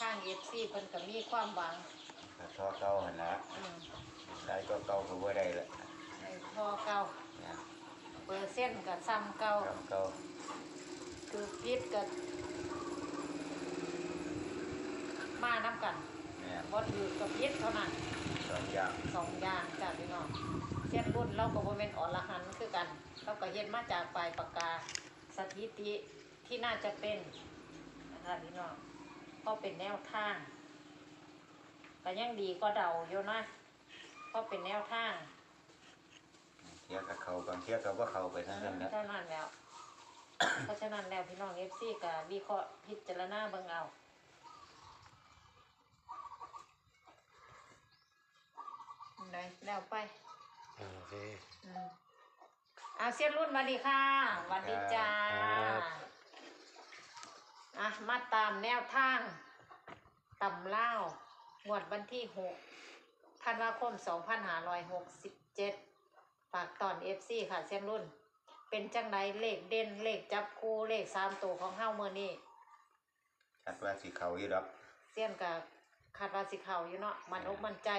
ทางเอฟซีเพิ่นก็มีความหวังก็ทอเก่าหั่นละอืมได้ก็เก่าก็บ่ได้ละในพอเก่าเนี่ยเปอร์เซ็นต์ก็ซ้ำเก่าเก่าเก่าคือพิษก็มาน้ำกันเนี่ยบ่ถือกับพิษเท่านั้นสองอย่างสองอย่างจ้ะพี่น้องเช่นรุ่นเราก็บ่แม่นอรหันต์คือกัน เราก็เฮ็ดมาจากปลายปากกาสถิติที่น่าจะเป็นนะคะพี่น้อง เพราะเป็นแนวทางก็ยังดีก็เดาอยู่นะเพราะเป็นแนวทางเที่ยกับเขาบางเที่ยกับว่าเขาไปทั้งนั้นนะเท่านั้นแล้ว เพราะฉะนั้นแล้วพี่น้องเอฟซีก็วิเคราะห์พิจารณาเบิ่งเอาได้แล้วไปโอเคอืมเอาเสียนรุ่นสวัสดีค่ะสวัสดีจ้าครับอะมาตามแนวทาง ตำเล่าวงวดวันที่หกธันวาคมสองพันห้าร้อยหกสิบเจ็ดฝากตอนเอฟซีค่ะเสียนรุ่น เป็นจังไดเลขเด่นเลขจับคู่เลขสามตัวของเฮ้าเมื่อนี้คัดว่าสิเขาอยู่ดอกเสียนกับคาดว่าสิเขาอยู่เนาะมันอกมันใจ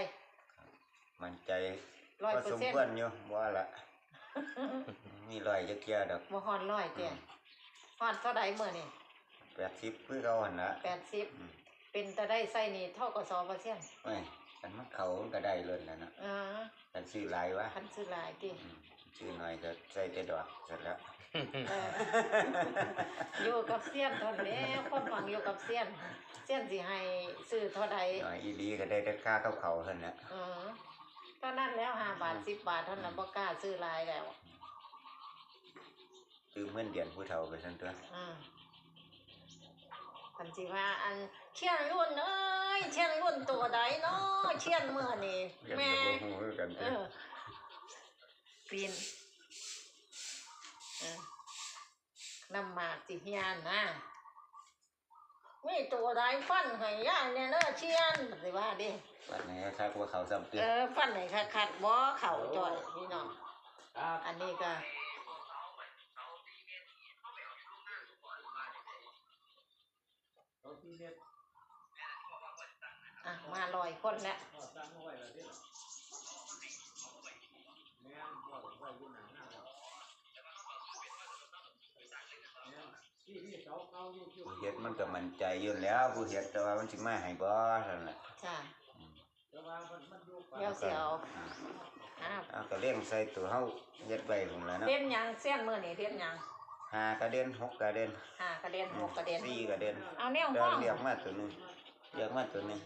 มันใจร้อยว่าเปอสร์มเซ็นต์ควรอยู่ว่าละมีรอยจะเกียดอกบ่ฮอนร้อยเตี้ยฮอนเท่าใดเมื่อนี่แปดสิบเพื่อเขาหันละแปดสิบอืม เป็นตะได้ใส่นี่เท่ากับสองเปอร์เซ็นต์ไม่กันมันเขามันก็ได้เลยแล้วนะอ่ากันซื้อหลายวะคันซื้อหลายติอืมซื้อหน่อยก็ใส่แต่ดอกเสร็จแล้วเอออยู่กับเสี้ยนเท่านี้ความหวังอยู่กับเสี้ยนเสี้ยนสิให้ซื้อเท่าใดหน่อยอีหลีก็ได้แต่ค่าเขาเขาเท่านั้นแหละเออเท่านั้นแล้วห้าบาทสิบบาทเท่านั้นบ่กล้าซื้อหลายแล้วคือเมื่อนเดือนผู้เฒ่าไปทั้งตัวอืมคันสิว่าอัน เชียนรุ่นเอ้ยเชียนรุ่นตัวใดเนาะเชียนเมื่อนี่เรียนแม่กับบ่ฮู้คือกันเอเด้ออปีนเออน้ำหมากสิเฮียนนะมีตัวใดฟันให้ย่าเนี่ยเนอะเชียนสิว่าดิวันไหนค่าพวกเขาซ้ำเตือเออฟันไหนคัดคัดๆบ่เข่าจ่อยพี่น้องครับอันนี้ก็ เอาที่เน็ต อะมาล อยคนแล้วก็ตั้งเอาไว้แล้วที่หรอแม่นก็ไว้อยู่หนาหน้าแล้วแม่นที่ที่เสาเก่าอยู่อยู่ผู้เฮ็ดมันก็มั่นใจอยู่แล้วผู้เฮ็ดแต่ว่ามันสิมาให้บ่เท่านั้นแหละจ้าอืมแต่ว่ามันมันอยู่ป่าเดี๋ยวเสียวอ่าอ้าวเอาก็เลี้ยงใส่ตัวเฮาเฮ็ดไว้พุ่นล่ะเนาะเล่นหยังเส้นมือนี่เล่นหยังห้ากระเด็นหกกระเด็นห้ากระเด็นหกกระเด็นสี่กระเด็นเอาแนวเดี๋ยห้วองเรียกมาตัวหนึงเรียกมาตัวหนึง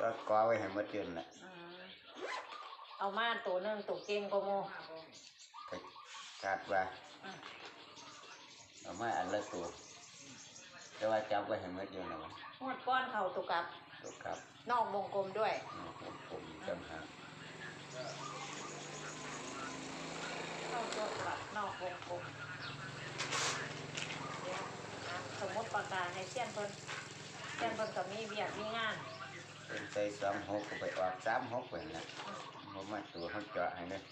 ก็กอไว้ให้หมดเดือนน่ะอืมเอามาตัวหนึงตัวเก่งก็โมก็คาดว่าอืมเอามาอันละตัว แต่ว่าจับไว้ให้หมดเดือนน่ะวะหมดก้อนเข่าตุกกับ ตัวครับนอกวงกลมด้วยอืมผมผมจำหาเข้าตัวกลับนอกวงกลมเดี๋ยวอะสมมติประกาศให้เสี้ยนเพิ่นเสี้ยนเพิ่นก็มีเวียกมีงานเป็น ใส่สองหกไปออกสามหกไปนะผมมาตัวเขาเจาะให้เลย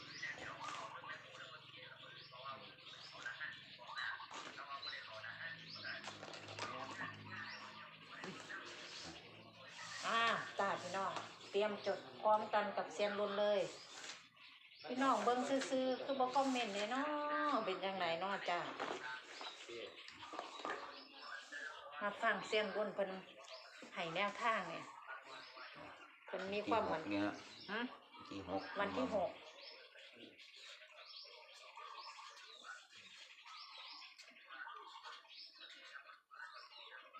อ่าตาพี่น้อง เตรียมจดพร้อมกันกับเซียนรุ่นเลย พี่น้องเบิ้งซื่อๆ คือบ่คอมเมนต์เลยเนาะเป็นยังไงเนาะจ้ามาฟังเซียนรุ่นเพิ่นให้แนวทางเนี่ย มีความหวังเนี่ยฮะที่หกวันที่หก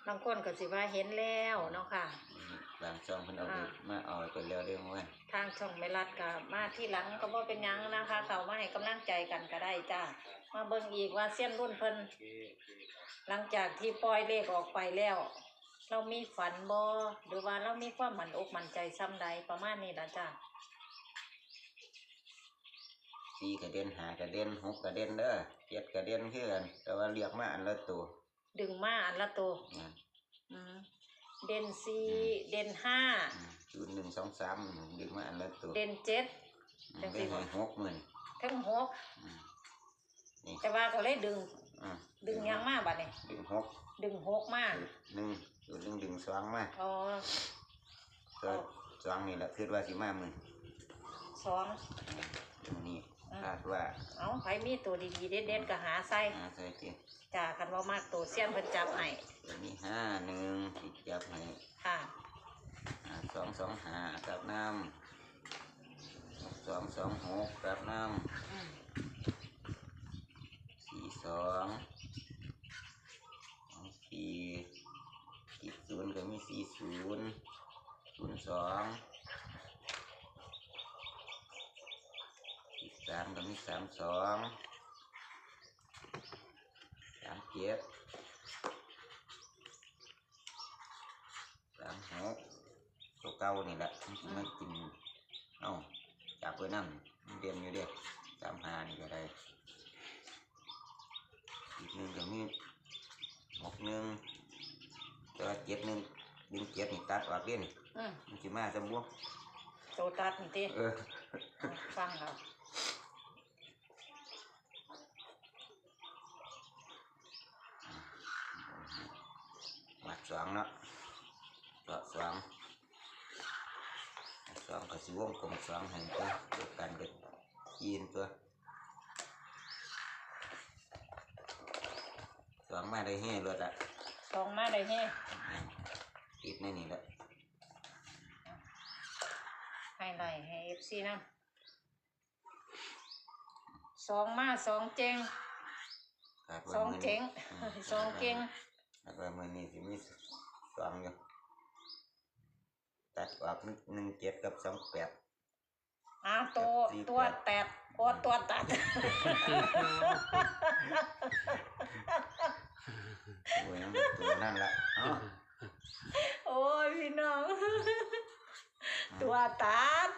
บางคนก็สิว่าเห็นแล้วเนาะค่ะ บางช่องเพิ่นเอาไปมาเอาไปแล้วเรื่องว่าทางช่องไม่รัดกับมาที่หลังก็บ่เป็นหยังนะคะ เขามาให้กำลังใจกันก็ได้จ้ามาเบิ่งอีกว่าเส้นรุ่นเพิ่นโอเคโอเคหลังจากที่ปล่อยเลขออกไปแล้ว เรามีฝันบ่หรือว่าเรามีความหมั่นอกหมั่นใจซ้ำใดประมาณนี้ละจ้าสี่กระเด็นหากระเด็นหกกระเด็นเด้อเจ็ดกระเด็นคือกันแต่ว่าเรียกมาอันละตัวดึงมาอันละตัวนะอืมเด่นสี่เด่นห้าศูนย์หนึ่งสองสามดึงมาอันละตัวเด่นเจ็ดจังสิ ได้ให้หกหมื่นทั้งหกอืมนี่แต่ว่าก็เลยดึงอืมดึงหยังมาบัดนี้ดึงหกดึงหกมาหนึ่ง ตัวดึงดึงสองมาอ๋อตัวสองนี่แหละคิดว่าสิมามึงสองตรงนี้คาดว่า เอาไผมีตัวดีๆเด็ดๆก็หาใส่หาใส่เตียจ้าคันว่ามากตัวเสี้ยนเพิ่นจับให้ตัวนี้ห้าหนึ่งติดจับให้ค่ะหาสองสองหากับน้ำหกสองสองหกกับน้อืมำสี่สองสองสี่ติด ศูนย์ก็มีสี่ศูนย์ศูนย์สองติดสามก็มีสามสองสามเจ็ดสามหกตัวเก่านี่แหละมันสิไม่กินเอ้าจับเพื่อนั่งมันเรียนอยู่เด้สามหานี่ก็ได้อีกหนึ่งก็มีหกหนึ่งตัวเจ็ดหนึ่งดึงเจ็ดนี่ตัดออกเด่นอืมมันสิมาจะบวกตัวตัดนี่ติเออฟังเอามัดสองเนาะตัวสองสองก็สิวงกลมสองให้ตัวเดียวกันก็ยีนตัวสองมาได้เฮ่รถละสองมาได้แฮะ ติดในนี่แหละให้ไล่ให้ FC นำสองมาสองเจงขาดไว้สองมื้เจ๋งนี้มสองเก่งแล้วก็มือนี้สิมีสองอยู่ตัดออกหนึ่งหนึ่งเจ็ดกับสองแปดอ่าตัวสี่ตัวแปดแตดโอ้ตัวตัดตัวนั้นตัวนั่นละเอ้า โอ้ยพี่น้อง ตัวตัด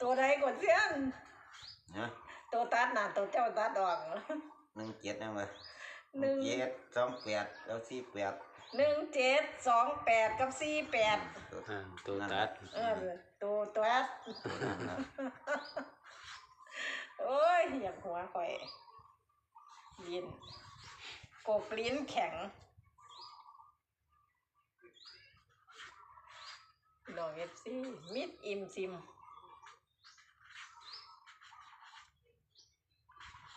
ตัวใดกดเสียงเนาะตัวตัดน่ะตัวเจ้าตัดออกหนึ่งเจ็ดนั่นเลยหนึ่งเจ็ดสองแปดแล้วสี่แปดหนึ่งเจ็ดสองแปดกับสี่แปดตัวอ่าตัวนั่นตัล่ะดเออตัวตัวตัวนั่นละโอ้ยอยากหัวข่อยลิ้นกกลิ้นแข็ง ดอกเอฟซีมิดอิมซิม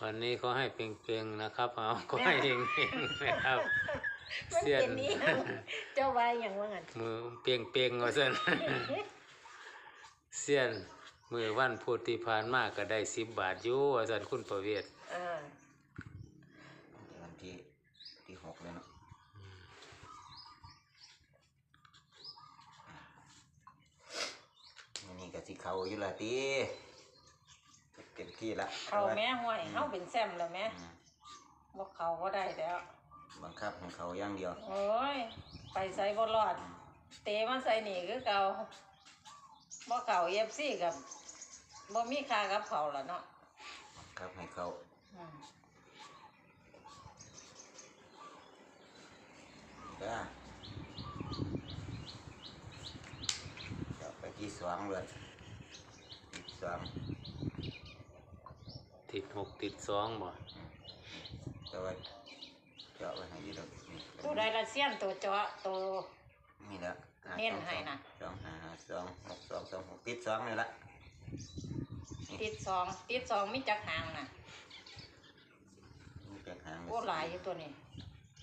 วันนี้เขาให้เปลงๆนะครับ เอาก็ให้เองๆนะครับ มันเสียน เป็นนี้เจ้าไว้อย่างว่างั้นมือเปียงเปียงๆว่าซั่น เสียนมือวันพุธที่ผ่านมาก็ได้สิบบาทอยู่ว่าซั่นคุณประเวศ เออ วันที่ที่หกเลยเนาะอันนี่ก็สิเขาอยู่ละตีเต็ม ที่ละเขาแม่ห้วยเขาเป็นแซมแล้วแม่อืมบอกเขาก็ได้แล้วบังคับของเขาอย่างเดียว โอ้ย ไปใส่บรอด เตะมาใส่หนีคือเก่าบ่เก่าเอฟซีกับบ่มีค่ากับเขาวล่ะเนาะบังคับให้เขาอืมก็จะไปที่สองเลยที่สอง ติดหกติดสองบ่แต่ว่าเจาะไปให้อยี่ดอกนี่ตัวใดละเสี้ยนตัวเจาะตัว นี่ละห้าเน้นให้น่ะสองห้าห้าสองหกสองสองหกติดสองนี่ละติดสองติดสองมีจักหางน่ะนี่เป็นหางโอ้หลายอยู่ตัวนี้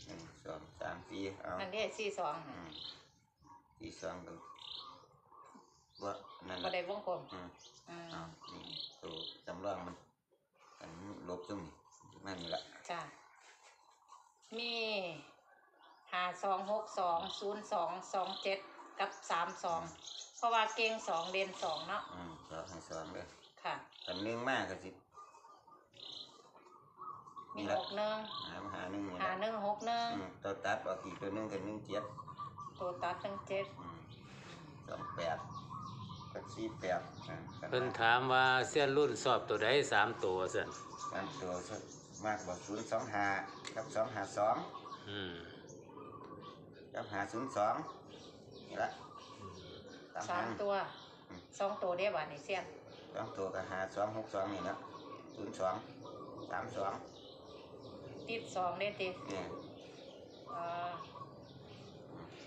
หนึ่งสองสามสี่เอานั่นเด้สี่สองอืมสี่สองก็ว่านั่นบ่ละได้วงกลมอืมอืมเอานี่ตัวจำลองมันอันนี้ ลบจุ่มนี่นั่นนี่ละจ้ะมีห้าสองหกสองศูนย์สองสองเจ็ดกับสามสองเพราะว่าเก่งสองเรียนสองเนาะอืมสองให้สองเลยค่ะกันหนึ่งมากก็สิมีนี่หละกหนึ่งหามาหาหนึ่งนี่หาละหนึ่งหกหนึ่งอืมตัวตัดออกอีกตัวหนึ่งกับหนึ่งเจ็ดตัวตัดหนึ่งเจ็ดอืมสองแปด กับสี่แปดอ่ากันเพิ่นถามว่าเสียนรุ่นสอบตัวใดสามตัวว่าซั่นกันตัวมากกว่าศูนย์สองหากับสองหาสองอืมกับหาศูนย์สองนี่ละตามสาหามงตัวอืม สองตัวได้บ่านี่เสียนสองตัวกับหาสองหกสองนี่ละศูนย์สองสามสองติดสองได้ติดเนี่ยเอ่อ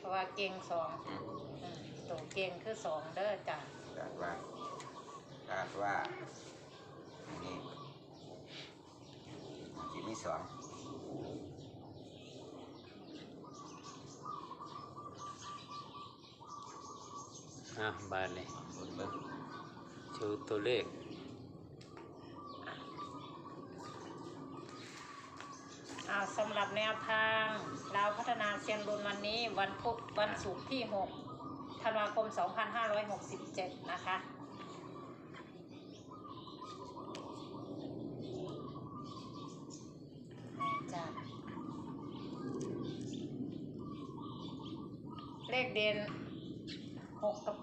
ราะว่าเก่งสองอืมอืม ตัวเก่งคือสองเด้อจ้ะคาดว่าคาดว่านี่ทีมีสองอะบาทเลยบนเบิ้งชูตัวเลขเอาสำหรับแนวทางเราวพัฒนาเซียนรุนวันนี้วันพุธวันศุกร์ที่6 ธันวาคม 2567 นะคะนี่จ้ะเลขเด่น6กับ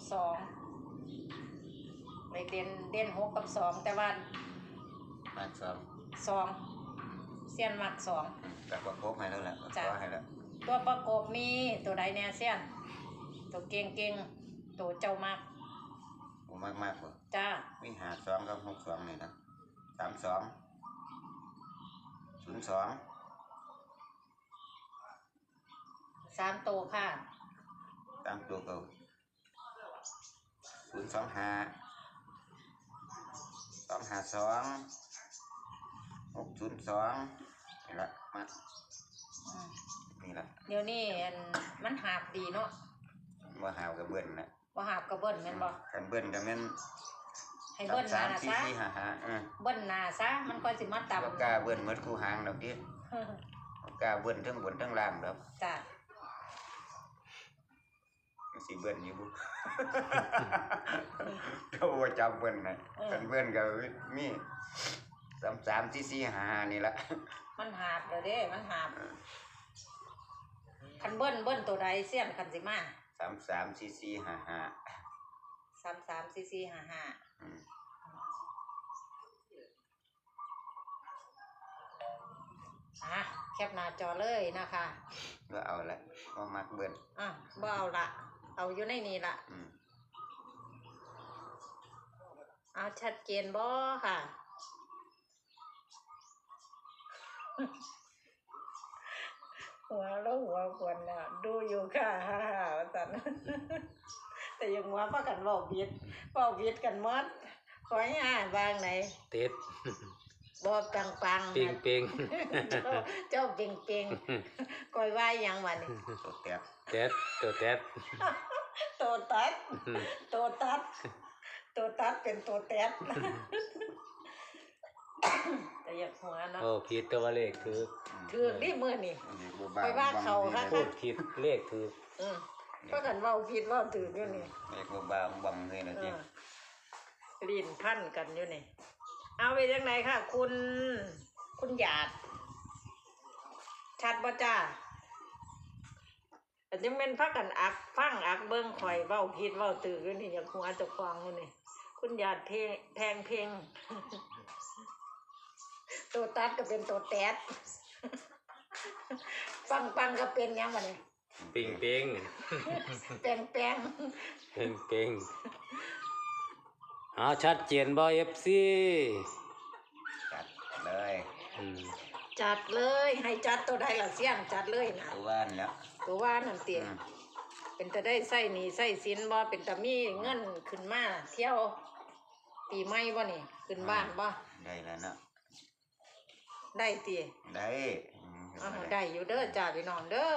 2เลขเด่นเด่น6กับ2แต่ว่ามาสอง2เซียนมัก2แต่ประกบให้แล้วแหละจ้ะก็ให้แล้ว ตัวประกบมีตัวใดแน่เซียน ตัวเก่งเก่งๆตัวเจ้ามากผมมากมากกว่าจ้ามีหาสองกับหกสองนี่นะสามสองศูนย์สองสามตัวค่ะตามตัวเก่าศูนย์สองห้าสองห้าสองหกศูนย์สองนี่ละมาอืมนี่ละเดี๋ยวนี้อันมันหาบดีเนาะ ว่าหาวกับเบิ้ลนะว่าหาบกับเบิ้ลแม่นบ่กันเบิ้ลกับแม่นให้เบิ้ลหสาน้ามสี่ซะสี่ห้าห้าเออเบิ้ลหน้าซะมันก็สิมาต่บ่กล้าเบิ้ลเหมือนคู่หางดอกพี่ำบ่กล้าเบิ้ลทั้งบนทั้งล่างดอกจ้ามันสิเบิ้ลอยู่บุเขาว่าจับเบิ้ลนะกันเบิ้ลกับมีสามสามสี่สี่ห้าห้านี่ละมันหาบเลยเด้ มันหาบคันเบิ้ลเบิ้ลตัวใดเสี้ยนคันสิมา สามสามสี่สี่ห้าห้าสามสามสี่สี่ห้าห้าอืมอะแคปหน้าจอเลยนะคะก็เอาละว่ามักเบิ้ลอะบ่เอาละเอาอยู่ในนี้ละอืมเอาชัดเจนบ่ค่ะ หัวแล้วหัวควนน่ะดูอยู่ค่ะฮ่าฮ่าว่าสันแต่ยังหัวพากันเว้าบิดเว้าบิดกันหมดขอยอ่าบางไหนเต็ดบ่ปังปังๆเปิงนะเปิงเจ้าเจ้าเป่งเป่งๆก้อยว่าหยังวะนี่ตัวแตกเต็ดตัวเต็ดโตตัดโตตัดโตตัดเป็นโตแตด แต่อยากหัวเนาะโอ้ผิดตัวเลขถือมถือนี่มือนี่ อันนี้บ่บ้ไปว่าเขาค่ะ พูดผิดเลขถืออืมเพราะกันเว้าผิดเว้าถืออยู่นี่เรียกว่าบ้าบังเลยนะเอจีอลีนพันกันอยู่นี่ เอาไปจังไหนค่ะ คุณ คุณหยาด ชัดบ่จ้าแต่ยังเป็นพักกันอักฟังอักเบิ้งข่อยเว้าผิดเว้าถืออยู่นี่อยากหัวเจะควางอยู่นี่ คุณหยาดเพลงแพงเพลง ตัวตัดก็เป็นตัวแตดปังปังก็เป็นหยังวะเนี่ยเปิงเปิงแปลงแปลงเปิงเปิงเอาชัดเจนบ่เอฟซีจัดเลยอืมจัดเลยให้จัดตัวใดละเสี่ยงจัดเลยนะตัวว่านแล้วตัวว่านั่นเตียอืมเป็นตะได้ใส่หนีใส่สินบ่เป็นตะมีเงินขึ้นมาเที่ยวปีใหม่บ่นี่ขึ้นบ้านบ่ได้แล้วเนาะ ได้ตีได้อืมอ้าวได้อยู่เด้อจ้าพี่น้องเด้อ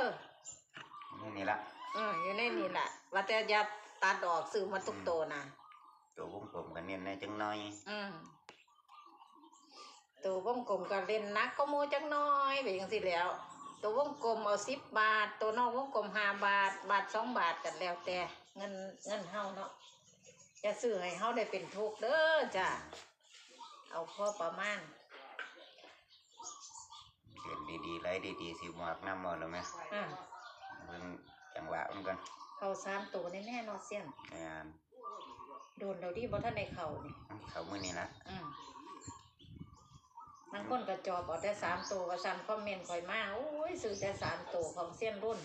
นี่นี่ละเอออยู่ในนี่แหละว่าแต่อย่าตัดออกซื้อมาทุกโตวนะตัววงกลมกันเน้นในจังน้อยอืมตัววงกลมก็เล่นหนักก็หมูจักหน้อยไปจังสิแหล้ว ตัววงกลมเอาสิบบาท ตัวนอกวงกลมห้าบาท บาทสองบาทกันแล้วแต่เงินเงินเฮาเนาะจะซื้อให้เฮาได้เป็นทุกข์เด้อจ้ะเอาพอประมาณ เรียนดีๆไรดีๆสิหมวกน้ำหมดแล้วไหมอ่าเบิ่งจังหวะมันกันเขาสามตัวแน่ๆเนอเสียนงานโดนเราดีบ่ท่านในเขานี่เขามือนี่ละอืมบางคนก็จอบเอาแต่สามตัวก็สั่นคอมเมนต์คอยมาโอ้ยซื้อแต่สามตัวของเสี้ยนรุ่น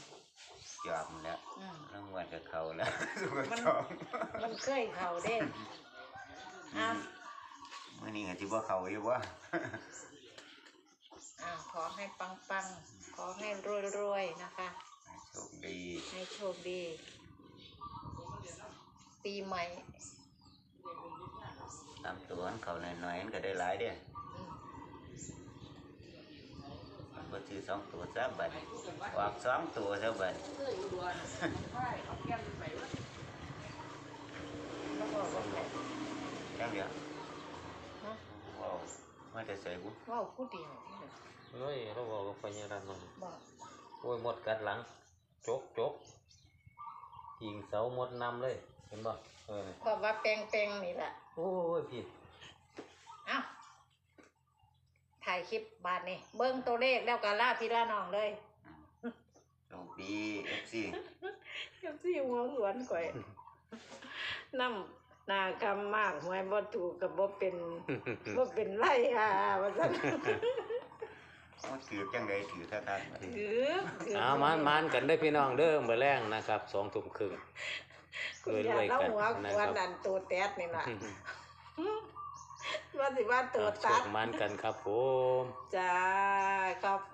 จอบมันแล้วอืมรางวัลกับเขาแล้วสุกมันจอบมันเคยเขาเด้อ้าวมือนี้ก็ที่ว่าเขาอยู่ว่า อ้าวขอให้ปังปังๆขอให้รวยรวยๆนะคะโโชคดี ให้โชคดี ปีใหม่ตามตัวมันเขาหน่อยๆมันก็ได้หลายเด้อืมมันก็ซื้อสองตัวซะบัดออกสองตัวซะบัดก็บอกว่าแหละจังเดียวฮะว้าวไม่ได้ใส่บุ ว่าวผู้เดียวนี่แหละ เฮ้ยเราบอกกับพญารันมันบอกโอ้ยหมดกัดหลัง จกจกยิงเสาหมดนำเลย เห็นบ่เออเพราะว่าแปลงแปลงๆนี่แหละโอ้ยพี่เอ้าถ่ายคลิปบาทนี่เบิ้งตัวเลขแล้วก็ล่าพี่ล่าน้องเลยโชคดีเอฟซีเจ้าที่หัวสวนก่อยน้ำ นากำมากหวยบ่ถูกกับบ่เป็นบ่เป็นไรอะว่าซั่นมันถือจังไดถือท่าทางบัดถือถืเอามานมานกันได้อพี่น้องเด้อเมื่อแรงนะครับสองทุ่มครึ่งคุณยายเล่าหัวนะควนครับนั่นตัวแตดนี่ล่ะว่าสิว่าตัวโชตัด คมันกันครับผม จ้าขอบ